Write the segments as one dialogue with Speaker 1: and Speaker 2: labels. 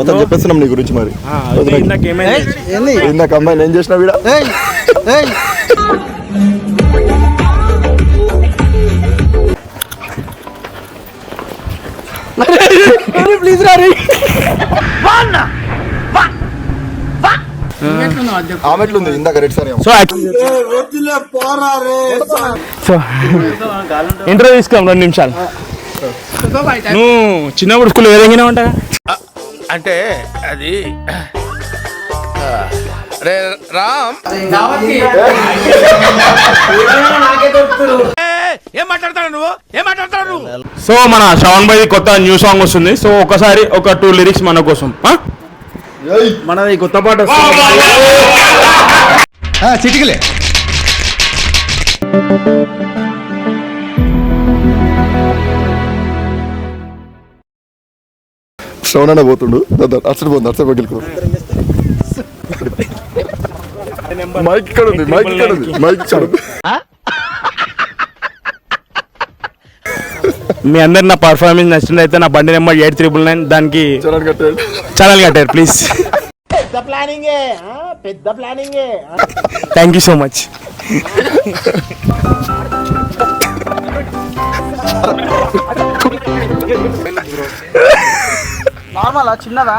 Speaker 1: మొత్తం చెప్పేస్తున్నాం నీ గురించి మరి.
Speaker 2: ఇందాక
Speaker 1: అమ్మాయిని ఏం చేసినా వీడ?
Speaker 3: ప్లీజ్ రా రే
Speaker 1: ఆమె ఎట్లుంది? ఇందాక red sir
Speaker 2: so so interview తీసుకోం రెండు నిమిషాలు. నువ్వు చిన్నప్పుడు స్కూల్ ఏదైనా ఉంటా
Speaker 4: అంటే అది రే రామ్. ఏం మాట్లాడతాడు నువ్వు? ఏం మాట్లాడతాడు నువ్వు?
Speaker 2: సో మన శ్రవణ్ భాయ్ కొత్త న్యూ సాంగ్ వస్తుంది. సో ఒకసారి ఒక టూ లిరిక్స్ మన కోసం?
Speaker 3: మనది కొత్త పాట వస్తుంది.
Speaker 5: చిటికలే.
Speaker 1: శ్రవణ పోతుండు? అసలు పోతుంది అసలు పగిలికో మైక్ ఇక్కడ ఉంది మైక్ ఇక్కడ ఉంది మైక్ ఇక్కడ ఉంది.
Speaker 2: మీ అందరు నా పర్ఫార్మెన్స్ నచ్చినట్లయితే నా బండి నెంబర్ ఎయిట్ త్రిబుల్ నైన్ దానికి ఛానల్ కట్టారు please thank you so much
Speaker 3: normal చిన్నదా?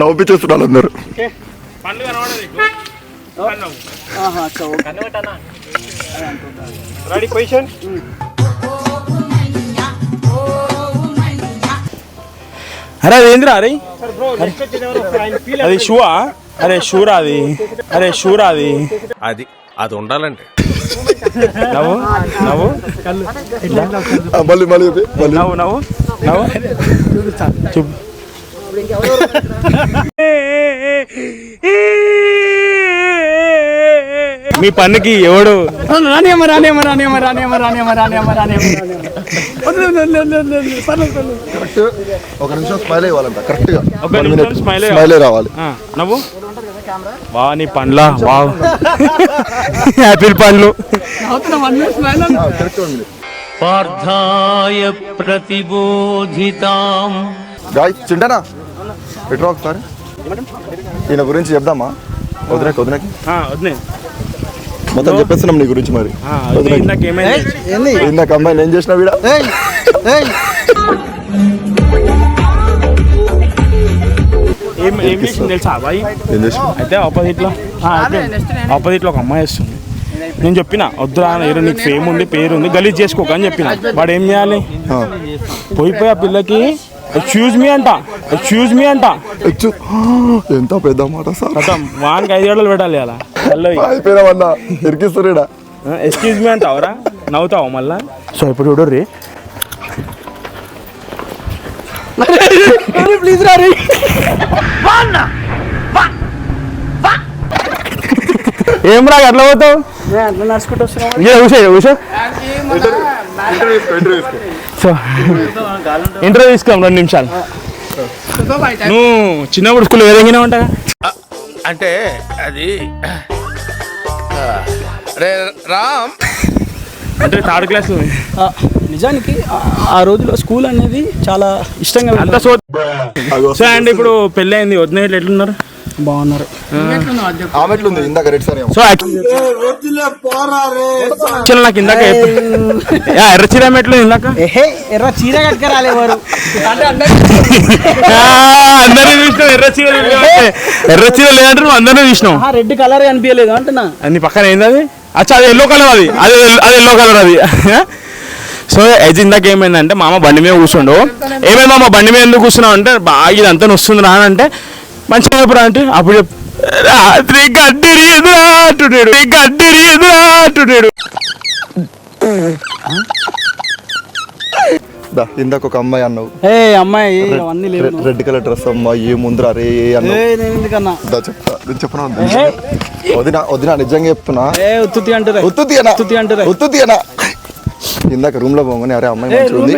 Speaker 1: నవ్వుపించేస్తున్నారు అందరు.
Speaker 3: ఆహా, అచ్చా, ఓకే.
Speaker 2: అరే అదేంద్రా అరే. అది షూవా? అరే షూరా అది? అరే షూరా అది?
Speaker 4: అది అది ఉండాలంటే.
Speaker 2: నవ్వు నవ్వు. నవ్వు నవ్వు. చూపు. మీ పన్నుకి ఎవడు?
Speaker 3: రానియమ్మ రానియమ్మ రానియమ్మ రానియమ్మ రానియమ్మ రానియమ్మ రానియమ్మ వదిలే, వదిలే, వదిలే, వదిలే, వదిలే. పర్లేదు, పర్లేదు.
Speaker 1: కరెక్ట్. ఒక నిమిషం స్మైల్ ఇవ్వాలంట కరెక్ట్గా.
Speaker 2: ఒక నిమిషం smile ఏ
Speaker 1: స్మైల్ రావాలి
Speaker 2: ఆ, నవ్వు. వా నీ పండ్లా యాపిల్.
Speaker 1: కరెక్ట్
Speaker 6: పార్థాయ ప్రతిబోధితాం.
Speaker 1: గాయ్ చింటనా? ఎట్రా ఒకసారి? ఈయన గురించి చెప్దామా? వదినకి వదినకి.
Speaker 2: ఆ, వదినే.
Speaker 1: మొత్తం చెప్పేస్తున్నాం నీ గురించి మరి.
Speaker 2: ఇందాక ఏమైంది?
Speaker 3: ఏంది?
Speaker 1: ఇందాక అమ్మాయిని ఏం చేసినా వీడ?
Speaker 3: ఏయ్ ఏయ్.
Speaker 2: ఏం చేసింది తెలుసా అబ్బాయి అయితే ఆపోజిట్లో ఆపోజిట్లో ఒక అమ్మాయి వస్తుంది. నేను చెప్పిన వద్దురా ఏదో నీకు ఫేమ్ ఉంది పేరు ఉంది గలీజ్ చేసుకోక అని చెప్పిన. వాడు ఏం చేయాలి?
Speaker 1: ఆ.
Speaker 2: పోయి పోయి ఆ పిల్లకి ఎక్స్క్యూజ్ మీ అంట ఎక్స్క్యూజ్ మీ అంట.
Speaker 1: ఎంత పెద్ద మాట సార్.
Speaker 2: వానికి ఐదు ఏళ్ళు పెట్టాలి అలా.
Speaker 1: అయిపోయినామన్నా
Speaker 2: ఎక్స్క్యూజ్ మీ అంటావురా నవ్వుతావు మళ్ళా? సో ఇప్పుడు చూడు రే.
Speaker 3: ప్లీజ్ రా రే
Speaker 2: ఏం రా అట్లా పోతావు సో ఇంటర్వ్యూ తీసుకోం రెండు నిమిషాలు. నువ్వు చిన్నప్పుడు స్కూల్ ఏదైనా ఉంటా
Speaker 4: అంటే అది రే రామ్.
Speaker 2: అంటే థర్డ్ క్లాస్
Speaker 3: ఆ, నిజానికి ఆ- రోజులో స్కూల్ అనేది చాలా ఇష్టంగా
Speaker 2: అంత సో అండ్ ఇప్పుడు పెళ్ళి అయింది వదిన ఎట్లున్నారు?
Speaker 3: బాగున్నారు.
Speaker 1: ఇందాక రెడ్ సార్
Speaker 2: సో యాక్చువల్ నాకు ఇందాక చెప్పు. యా, ఎర్ర చీర ఎట్లు ఇందాక?
Speaker 3: ఎర్ర చీర కట్టుకరాలే వారు
Speaker 2: ఆ, అందరినీ చూసినావు ఎర్ర చీర లేదంటే ఎర్ర చీర లేదంటే నువ్వు అందరినీ చూసినావు.
Speaker 3: రెడ్ కలర్ కనిపించలేదు అంటున్నా.
Speaker 2: అది నీ పక్కన ఏంది అది? అచ్చా అది ఎల్లో కలర్ అది. అది అది ఎల్లో కలర్ అది. సో ఎజ్ ఇందాక ఏమైందంటే మామ బండి మీద కూర్చుండు. ఏమైంది మామ బండి మీద ఎందుకు కూర్చున్నావు అంటే బాగా ఇదంతా వస్తుంది రా అని అంటే మంచిగా చెప్పురా అంటే అప్పుడు చెప్. రాత్రి గడ్డిరియదురా అంటున్నాడు గడ్డిరియదురా అంటున్నాడు.
Speaker 1: దా, ఇందాక ఒక అమ్మాయి అన్నావు.
Speaker 3: ఏ అమ్మాయి అవన్నీ లేవు
Speaker 1: రెడ్- రెడ్ కలర్ డ్రెస్ అమ్మా ఏ ముందర రే అన్నావు.
Speaker 3: ఏ నేను ఎందుకన్నా?
Speaker 1: దా చెప్తా నేను చెప్పనా? వదిన వదిన నిజంగా చెప్తున్నా.
Speaker 3: ఏ ఉత్తుతి అంటారా
Speaker 1: ఉత్తుతి అనా
Speaker 3: ఉత్తుతి అంటారా
Speaker 1: ఉత్తుతి అనా ఇందాక రూమ్లో పోగానే అరే అమ్మాయి మంచిగా ఉంది.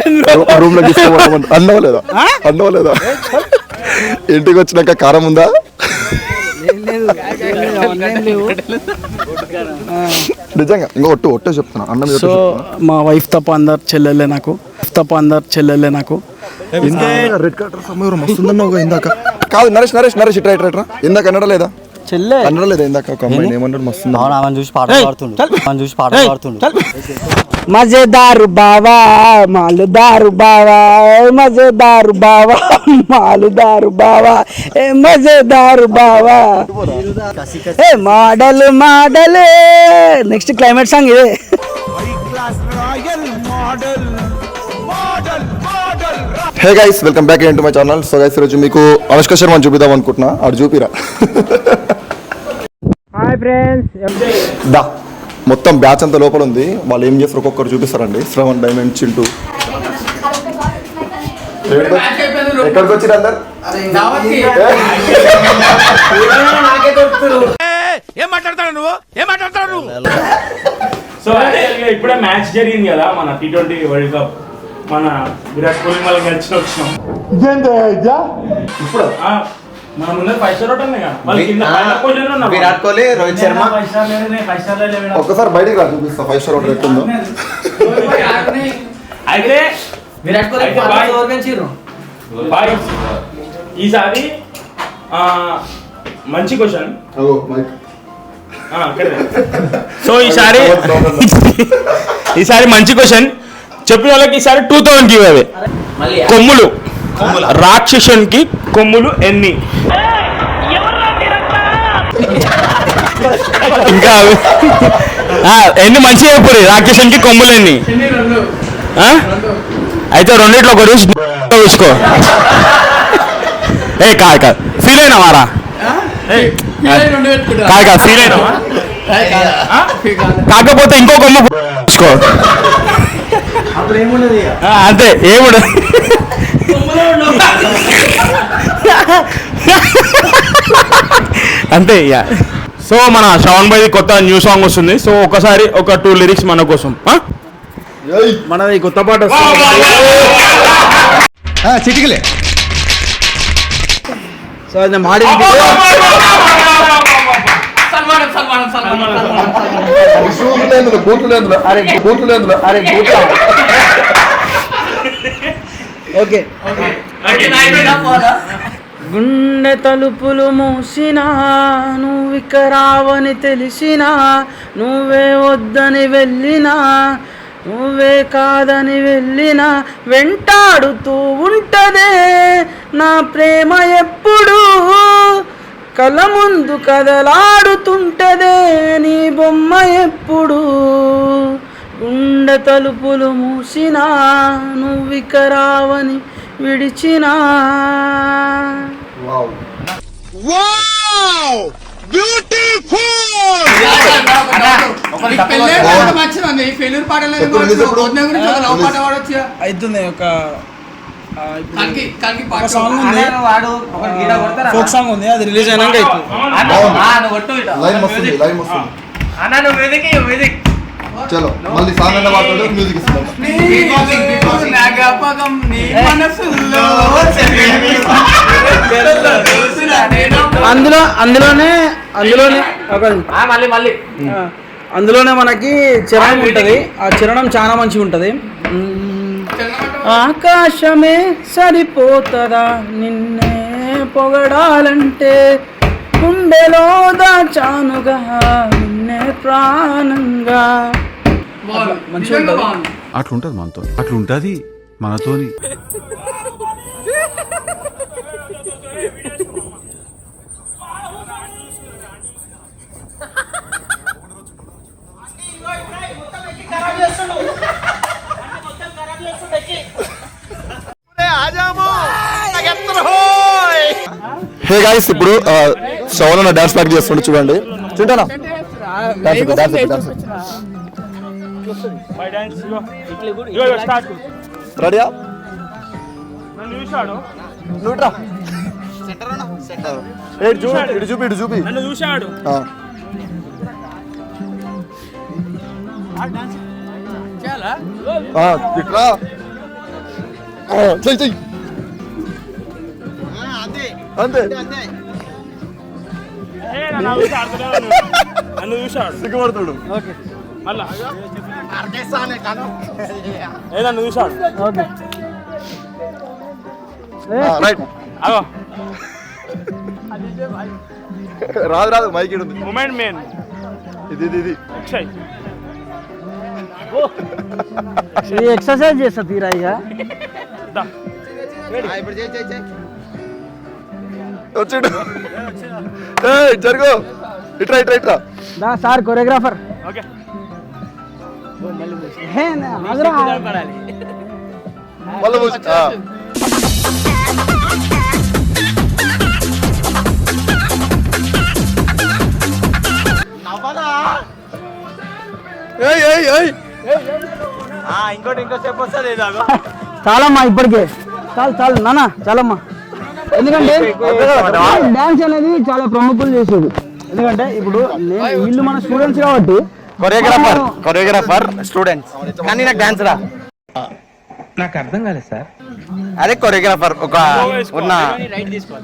Speaker 1: రూమ్లో తీసుకోమంట అన్నవ లేదా? అన్నవ లేదా? ఇంటికి వచ్చినాక కారం ఉందా? నిజంగా ఇంకో ఒట్టు ఒట్టే చెప్తున్నా అన్న
Speaker 3: సో మా వైఫ్ తప్ప అందరు చెల్లెలే నాకు తప్ప అందరు చెల్లెలే నాకు.
Speaker 1: రెడ్ కలర్ సమయం మస్తుందన్నావు ఇందాక? కాదు నరేష్ నరేష్ నరేష్ ఇట్రా ఇట్రా ఇట్రా ఇందాక అన్నడలేదా
Speaker 3: చెల్లె.
Speaker 1: అన్నడలేదా ఇందాక ఒక అమ్మాయి ఏమన్నాడు? మస్తుంది
Speaker 5: ఆమెను చూసి పాట పాడుతుండు ఆమెను చూసి పాట పాడుతుండు
Speaker 3: మజేదారు బావా మాలుదారు బావా ఏ మజేదారు బావా మాలుదారు బావా ఏ మజేదారు బావా. ఏ model model. Next climate song ఇదే.
Speaker 1: Hey guys welcome back to my channel so guys ఈరోజు మీకు అనుష్క శర్మ చూపిద్దాం అనుకుంటున్నా. ఆడు చూపిరా.
Speaker 3: హాయ్ ఫ్రెండ్స్
Speaker 1: దా. మొత్తం బ్యాచ్ అంతా లోపల ఉంది. వాళ్ళు ఏం చేస్తారు ఒక్కొక్కరు చూపిస్తారండి. శ్రవణ్ డైమండ్ చింటూ ఎక్కడికి వచ్చిరు అందరు?
Speaker 4: ఏం? మాట్లాడతాడు నువ్వు? ఏం మాట్లాడతాడు నువ్వు?
Speaker 2: సో ఇప్పుడే మ్యాచ్ జరిగింది కదా మన టీ ట్వంటీ వరల్డ్ కప్ మన విరాట్ కోహ్లీ మళ్ళీ గెలిచిన వచ్చినాం
Speaker 1: ఇప్పుడు
Speaker 5: విరాట్ కోహ్లీ రోహిత్ శర్మ.
Speaker 1: ఒక్కసారి బయటికి రా చూపిస్తా ఫైవ్ స్టార్ హోటల్ ఎట్టుందో.
Speaker 2: అయితే
Speaker 5: విరాట్ కోహ్లీ
Speaker 2: ఈసారి ఆ, మంచి క్వశ్చన్ సో ఈసారి ఈసారి మంచి క్వశ్చన్ చెప్పిన వాళ్ళకి ఈసారి టూ థౌసండ్కి ఇవ్వదు కొమ్ములు. రాక్షసునికి కొమ్ములు ఎన్ని? ఇంకా ఎన్ని మంచిగా చెప్పు రాక్షసునికి కొమ్ములు ఎన్ని? అయితే రెండిట్లో ఒకటి చూసి చూసుకో. ఏ కాదు కాదు. ఫీల్ అయినా వారా కాదు కాదు ఫీల్ అయినా కాకపోతే ఇంకో కొమ్మ చూసుకో. అంతే ఏముండదు. అంతే ఇక సో మన శ్రవణ్ భాయ్ కొత్త న్యూ సాంగ్ వస్తుంది. సో ఒకసారి ఒక టూ లిరిక్స్ మన కోసం?
Speaker 3: మనది కొత్త పాట
Speaker 1: చిటికలే.
Speaker 3: సో అది మాడి
Speaker 1: బూట్లు లేదు అరే బూట్లు లేదు అరే
Speaker 3: ఓకే. గుండె తలుపులు మూసినా నువ్విక రావని తెలిసినా నువ్వే వద్దని వెళ్ళినా నువ్వే కాదని వెళ్ళినా వెంటాడుతూ ఉంటదే నా ప్రేమ ఎప్పుడు. కల ముందు కదలాడుతుంటదే నీ బొమ్మ ఎప్పుడు. తలుపులు మూసినా నువ్విక రావని విడిచినా. అవుతుంది ఒక ఫోక్ సాంగ్ ఉంది. అది రిలీజ్ అయినాక అవుతుంది
Speaker 1: చలో మళ్ళీ సాంగ్ అన్న మ్యూజిక్ ఇస్తున్నాం
Speaker 3: అందులో అందులోనే అందులోనే
Speaker 7: మళ్ళీ మళ్ళీ.
Speaker 3: అందులోనే మనకి చరణం ఉంటది. ఆ చరణం చాలా మంచిగా ఉంటది. ఆకాశమే సరిపోతదా? నిన్నే పొగడాలంటే గుండెలో దాచానుగా నిన్నే ప్రాణంగా. మంచిగా
Speaker 8: అట్లుంటది మనతో అట్లుంటది మనతోని.
Speaker 1: హే గాయస్ ఇప్పుడు అన్న డాన్స్ ప్రాక్టీస్ చేస్తుండే చూడండి. తింటానా డాన్స్ డాన్స్ డాన్స్ రెడీయా నువ్వు రా ఏ, ఇటు చూపి ఇటు చూపి ఇటు చూపి.
Speaker 2: నన్ను చూశాడు.
Speaker 1: ఆ. ఆ, ఇట్రా. ఆ, చెయ్యి చెయ్యి అంతే.
Speaker 2: నన్ను చూశాడు.
Speaker 1: సిగ్గుపడతాడు
Speaker 3: ఓకే.
Speaker 2: ఏదన్నా చూసాడు
Speaker 1: రాదు రాదు మైక్ ఉంది.
Speaker 2: మూమెంట్ మెయిన్
Speaker 1: ఇది ఇది ఇది.
Speaker 2: ఎక్సైజ్
Speaker 3: ఇది ఎక్సర్సైజ్ చేస్తా తీరా ఇక.
Speaker 1: వచ్చిండు. జరుగు. ఇట్రా ఇట్రా ఇట్రా
Speaker 3: దా సార్ కొరియోగ్రాఫర్
Speaker 2: ఓకే
Speaker 1: మళ్ళీ
Speaker 5: ఇంకోటి వస్తుంది
Speaker 3: చాలమ్మా ఇప్పటికే. చాలు చాలు నాన్న చాలమ్మా. ఎందుకంటే డాన్స్ అనేది చాలా ప్రముఖులు చేసేది. ఎందుకంటే ఇప్పుడు నేను వీళ్ళు మన స్టూడెంట్స్ కాబట్టి
Speaker 5: కొరియోగ్రాఫర్ కొరియోగ్రాఫర్ స్టూడెంట్స్ కానీ నాకు డాన్స్ రా
Speaker 6: నాకు అర్థం కాలేదు సార్
Speaker 5: అదే కొరియోగ్రాఫర్ ఒక ఉన్న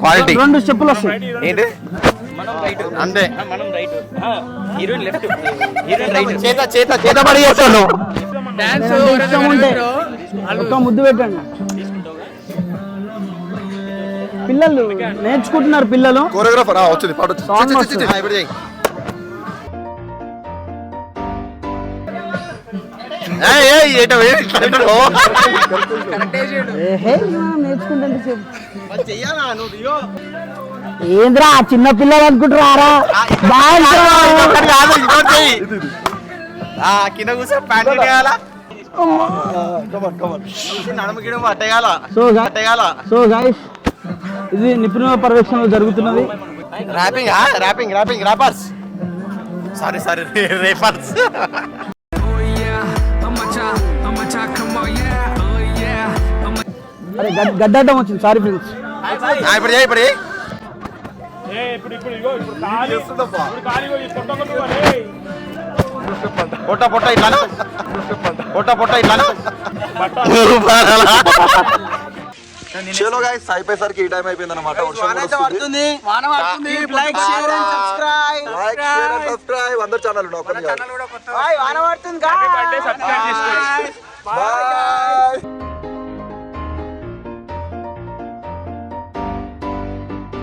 Speaker 5: క్వాలిటీ
Speaker 3: రెండు స్టెప్పులు వస్తాయి
Speaker 5: ఏంటి అంతే చేత చేత చేత పడి చేస్తాను
Speaker 3: ఒక్క ముద్దు పెట్టండి పిల్లలు నేర్చుకుంటున్నారు పిల్లలు
Speaker 1: కోరియోగ్రాఫర్ వచ్చింది పాట
Speaker 3: ఏంద్రా చిన్న పిల్లలు అనుకుంటారా
Speaker 5: కాదు, ఇంకోటి చెయ్యి. ఆ, కింద కూర్చో ప్యాంట్ వేయాలా
Speaker 3: ఇది నిపుణ పర్యవేక్షణలో జరుగుతున్నది.
Speaker 5: Rapping rapping rapping rappers sorry sorry rappers
Speaker 3: అరే గడ్- గడ్డాటం వచ్చింది. సారీ ఫ్రెండ్స్
Speaker 5: ఇప్పుడు ఇప్పుడు
Speaker 2: పొట్ట
Speaker 5: పొట్ట పొట్ట ఇట్లా పొట్ట పొట్ట ఇట్లా
Speaker 1: చలో గాయస్ అయిపోయేసరికి ఈ టైం అయిపోయింది అనమాట
Speaker 7: వాన పడుతుంది.
Speaker 1: లైక్ షేర్ అండ్ సబ్స్క్రైబ్ అందరు ఛానల్
Speaker 7: వాన పడుతుంది